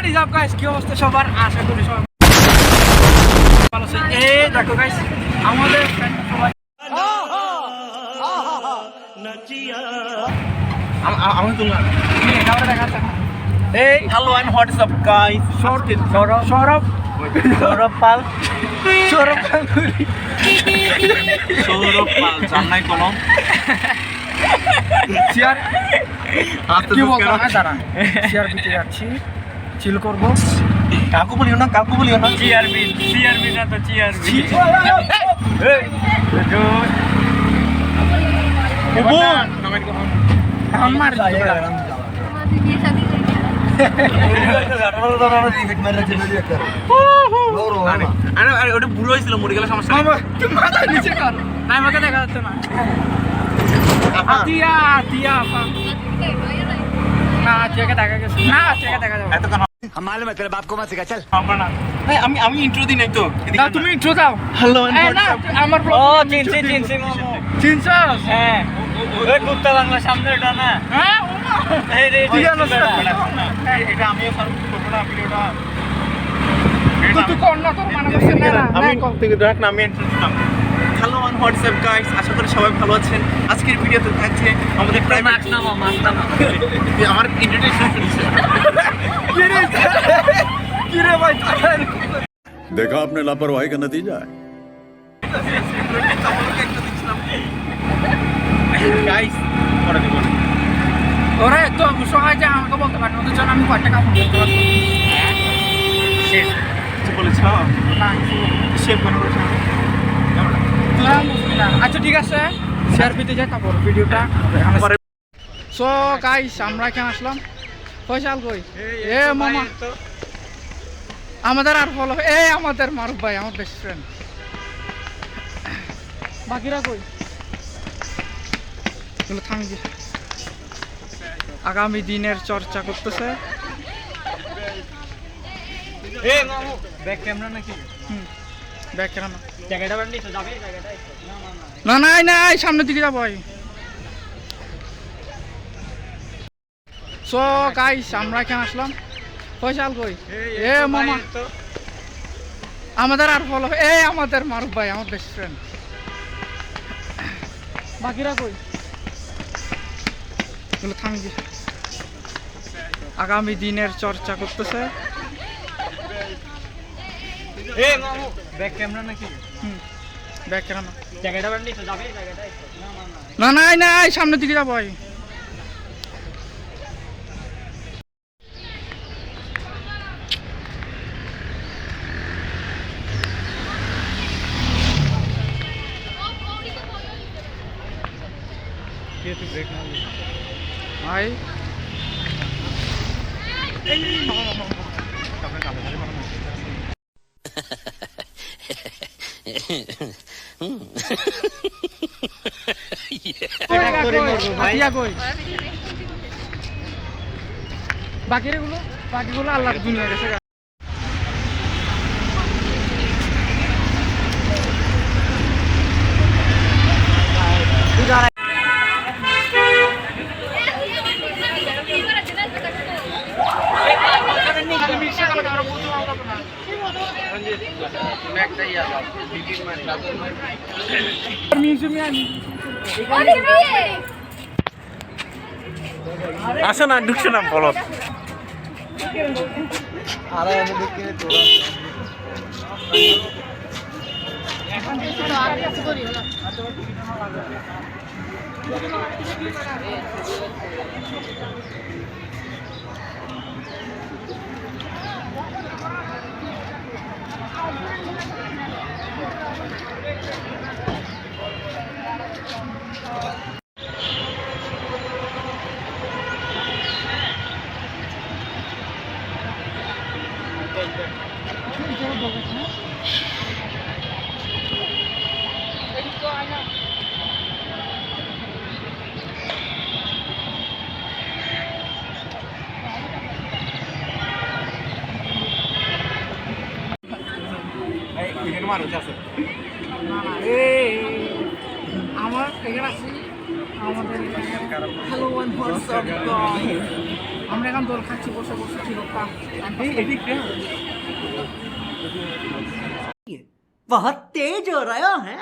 What is up guys কি অবস্থা সবার? আশা করি সবাই ভালো আছে এই দেখো গাইস আমাদের সবাই আমি তুললাম তুমি এখানে দেখাচ্ছে না। এই hello I what is up guys Sourav Sourav Sourav? Pal. Sourav Pal. Sourav Pal জানাই কোনো। চেয়ার কি বলতো কেন? চেয়ার দিতে যাচ্ছি চিল করব। কাকু বলিও না কাকু বলিও না। চিয়ারবি চিয়ারবি না তো চিয়ারবি এখন মার আরে আরে ওটা বুড়ো হয়েছিল মরে গেলে সমস্যা না আমাকে দেখা যাচ্ছে না। আতিয়া আতিয়া না আতিয়াকে দেখা গেছে। না। আতিয়াকে দেখা যাবে। मालूम है तेरे बाप को मत सिखा चल আমরা না এই, আমি আমি ইন্ট্রো দিই নাই তো না তুমি ইন্ট্রো দাও হ্যালো এই না আমার ও চিনছি চিনছি মামু চিনছস হ্যাঁ ওই কুত্তা বাংলা সামনে ওটা না হ্যাঁ এই রে তুই জানো রে, সেটা? এটা আমিও সার্ভ করবো না ভিডিওটা তুই তুই কর না তোর মানে করছিস না না আমি না, কর। থেকে দেখ না আমি এন্ট্রেন্স দিলাম হ্যালো অন হোয়াটসঅ্যাপ গাইস আশা করি সবাই ভালো আছেন আজকের ভিডিওতে থাকছে আমাদের প্রাইভেট মাছ নামা মাছ নামা আমার ইন্ট্রোডাকশন চলছে কি রে কি রে ভাই তাড়াতাড়ি। देखा आपने लापरवाही का नतीजा है গাইস পরে দিব ওরে তো সবাই যে আমাকে বলতে পারেন ওদের জন্য আমি কয় টাকা ফোন করতে পারবো শেষ কিছু বলেছ না শেষ কেন করেছ না, বুঝলি না। আচ্ছা ঠিক আছে শেয়ার পেতে যাই তারপর ভিডিওটা পরে সো গাইস আমরা এখানে আসলাম ফয়সাল কই? এ মামা। আমাদের আর ফলো এ আমাদের মারুফ ভাই আমার বেস্ট ফ্রেন্ড বাকিরা কই? এগুলো থামবি আগামী দিনের চর্চা করতেছে। এ মামু ব্যাক ক্যামেরা নাকি? হুম ব্যাক কেন জায়গাটা বান্ডি তো যাবে? জায়গাটা না না সামনের দিকে যাব সো গাইস আমরা এখানে আসলাম। ফয়সাল কই? এ মামা। আমাদের আর ফলো এ আমাদের মারুফ ভাই আমার বেস্ট ফ্রেন্ড বাকিরা কই? এগুলো থামবি। আগামী দিনের চর্চা করতেছে। এ মামু ব্যাক ক্যামেরা নাকি? হুম ব্যাক কেন জায়গাটা বান্ডি তো যাবে জায়গাটা? না না না। না না এই না এই সামনের দিকে যাব ভাই। ভাই। বাকিরগুলো বাকিগুলো আল্লাহ দুনিয়া গেছে আসো না ঢুকছো না বলো এখানে মারো আছে আমার এখানে আছি আমাদের হ্যালো ওয়ান হোয়াটসঅ্যাপ আমরা এখন দোল খাচ্ছি বসে বসে চিরকা बहुत तेज हो रहा है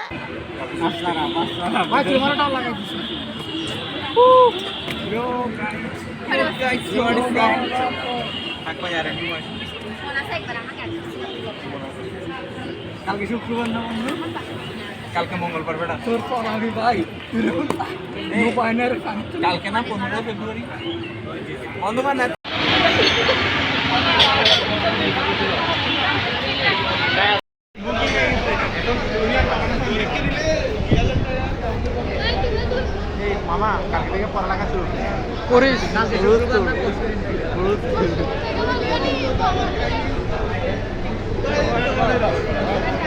ভাই ক্যামেরাটাও লাগাই দিছি কালকে শুক্রবার না বন্ধু? কালকে মঙ্গলবার বেটা। তোর পর আমি ভাই কালকে না পনেরো ফেব্রুয়ারি। অন্ধকার না মামা কালকে থেকে পড়ালেখা শুরু করিস।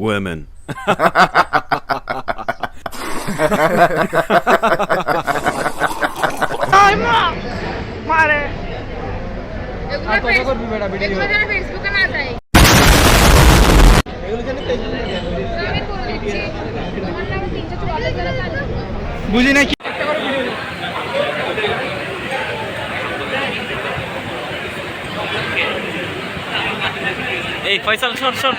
Women. নাই মা! মারে এগুলো ফেসবুকে না যায় আমি করে দিচ্ছি আমার নাম তিনশো চুয়াল্লিশ জনের কাছে বুঝি না কি এই ফয়সাল শোন শোন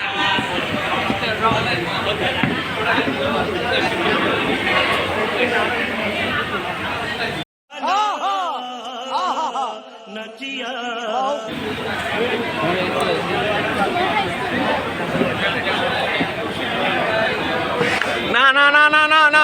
না না না না না না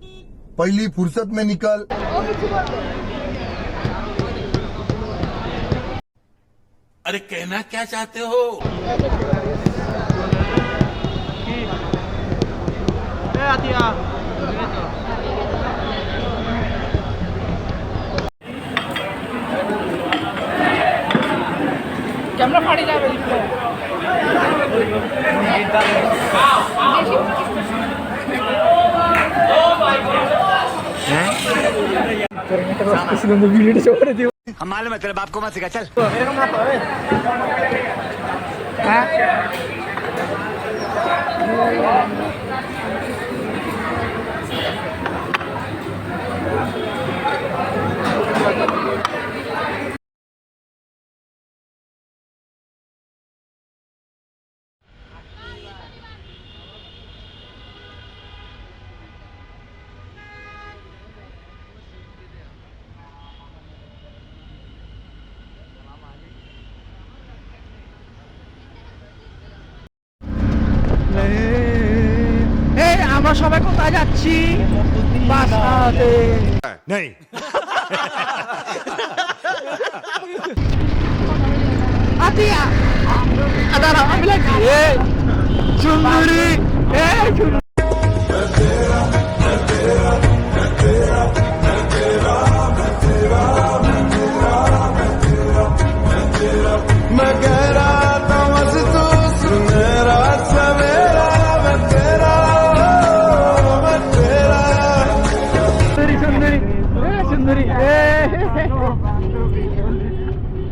पहली फुर्सत में निकल। अरे कहना क्या चाहते हो? में मोबिलिटी शो रही थी हम मालूम है तेरे बाप को मत सिखा चल। मेरे को मत हाँ? Thank you. আমরা সবাই কোথায় যাচ্ছি? বাসাতে নেই। আতিয়া। দাঁড়া আমি লাগছি। এ সুন্দরী এ সুন্দরী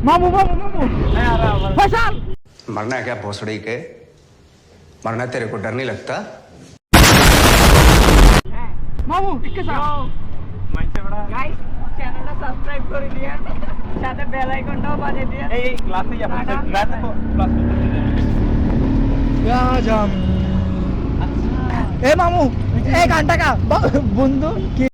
मामू मामू मामू फैसल मरना है क्या भोसड़ी के? मरना तेरे को डर नहीं लगता? मामू इसके साथ। मंचे बड़ा गाइस चैनल को सब्सक्राइब कर दिया। साथ बेल आइकन को बजा दिया। ए क्लास में जा मैं तो क्लास में क्या जाम? ए मामू एक घंटा का। बुंदू की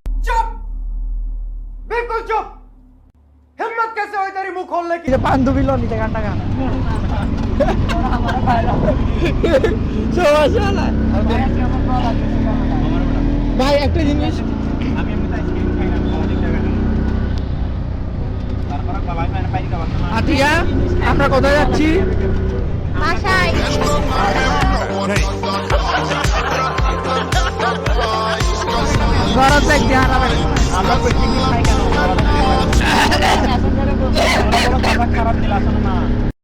না সারাদিন জায়গা না তারপরে বাবাই মানে পাই খাবার আতিয়া আমরা কোথায় যাচ্ছি? বাসায়। আমরা খারাপ দিল আসলে না।